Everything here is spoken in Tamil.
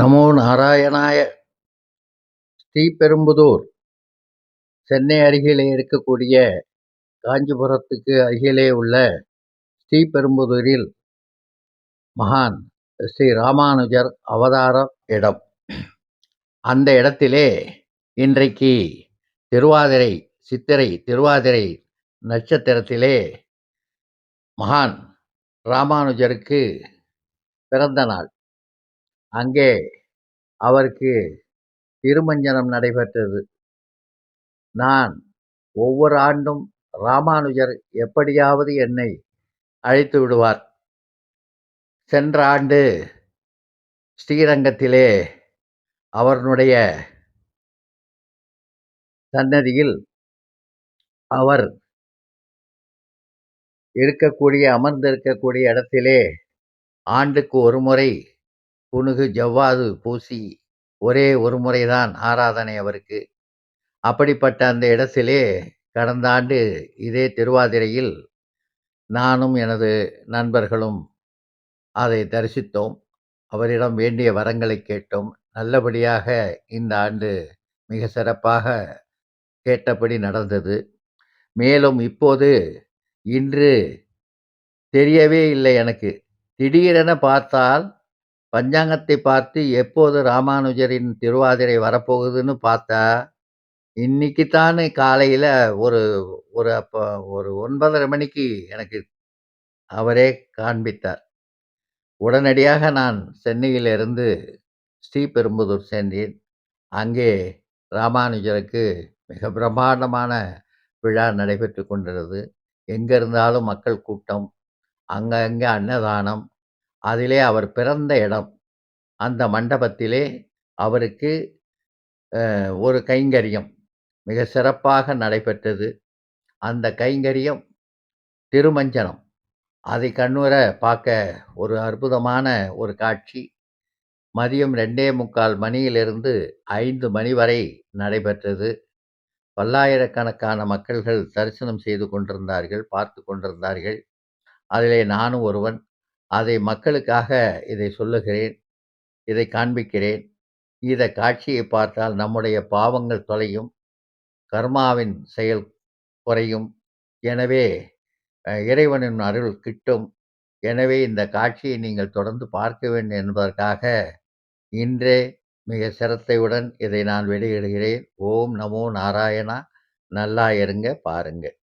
நமோ நாராயணாய ஸ்ரீபெரும்புதூர் சென்னை அருகிலே இருக்கக்கூடிய காஞ்சிபுரத்துக்கு அருகிலே உள்ள ஸ்ரீபெரும்புதூரில் மகான் ஸ்ரீ ராமானுஜர் அவதார இடம். அந்த இடத்திலே இன்றைக்கு திருவாதிரை சித்திரை திருவாதிரை நட்சத்திரத்திலே மகான் ராமானுஜருக்கு பிறந்த நாள். அங்கே அவருக்கு திருமஞ்சனம் நடைபெற்றது. நான் ஒவ்வொரு ஆண்டும் ராமானுஜர் எப்படியாவது என்னை அழைத்து விடுவார். சென்ற ஆண்டு ஸ்ரீரங்கத்திலே அவருடைய சன்னதியில் அவர் இருக்கக்கூடிய அமர்ந்திருக்கக்கூடிய இடத்திலே ஆண்டுக்கு ஒரு முறை புனுகு ஜவ்வாது பூசி ஒரே ஒரு முறைதான் ஆராதனை அவருக்கு. அப்படிப்பட்ட அந்த இடத்திலே கடந்த ஆண்டு இதே திருவாதிரையில் நானும் எனது நண்பர்களும் அதை தரிசித்தோம். அவரிடம் வேண்டிய வரங்களை கேட்டோம். நல்லபடியாக இந்த ஆண்டு மிக சிறப்பாக கேட்டபடி நடந்தது. மேலும் இப்போது இன்று தெரியவே இல்லை எனக்கு. திடீரென பார்த்தால் பஞ்சாங்கத்தை பார்த்து எப்போது ராமானுஜரின் திருவாதிரை வரப்போகுதுன்னு பார்த்தா, இன்னைக்கு தானே காலையில் ஒரு ஒரு அப்போ ஒரு 9:30 மணிக்கு எனக்கு அவரே காண்பித்தார். உடனடியாக நான் சென்னையிலிருந்து ஸ்ரீபெரும்புதூர் சென்றேன். அங்கே ராமானுஜருக்கு மிக பிரம்மாண்டமான விழா நடைபெற்று கொண்டிருந்தது. எங்கே இருந்தாலும் மக்கள் கூட்டம். அங்கங்கே அன்னதானம். அதிலே அவர் பிறந்த இடம். அந்த மண்டபத்திலே அவருக்கு ஒரு கைங்கரியம் மிக சிறப்பாக நடைபெற்றது. அந்த கைங்கரியம் திருமஞ்சனம். அதை கண்ணுற பார்க்க ஒரு அற்புதமான ஒரு காட்சி. மதியம் 2:45 மணியிலிருந்து ஐந்து மணி வரை நடைபெற்றது. பல்லாயிரக்கணக்கான மக்கள்கள் தரிசனம் செய்து கொண்டிருந்தார்கள், பார்த்து கொண்டிருந்தார்கள். அதிலே நானும் ஒருவன். அதை மக்களுக்காக இதை சொல்லுகிறேன். இதை காண்பிக்கிறேன். இத காட்சியை பார்த்தால் நம்முடைய பாவங்கள் தொலையும். கர்மாவின் செயல் குறையும். எனவே இறைவனின் அருள் கிட்டும். எனவே இந்த காட்சியை நீங்கள் தொடர்ந்து பார்க்க வேண்டும் என்பதற்காக இன்றே மிக சிரத்தையுடன் இதை நான் வெளியிடுகிறேன். ஓம் நமோ நாராயணா! நல்லா இருங்க, பாருங்கள்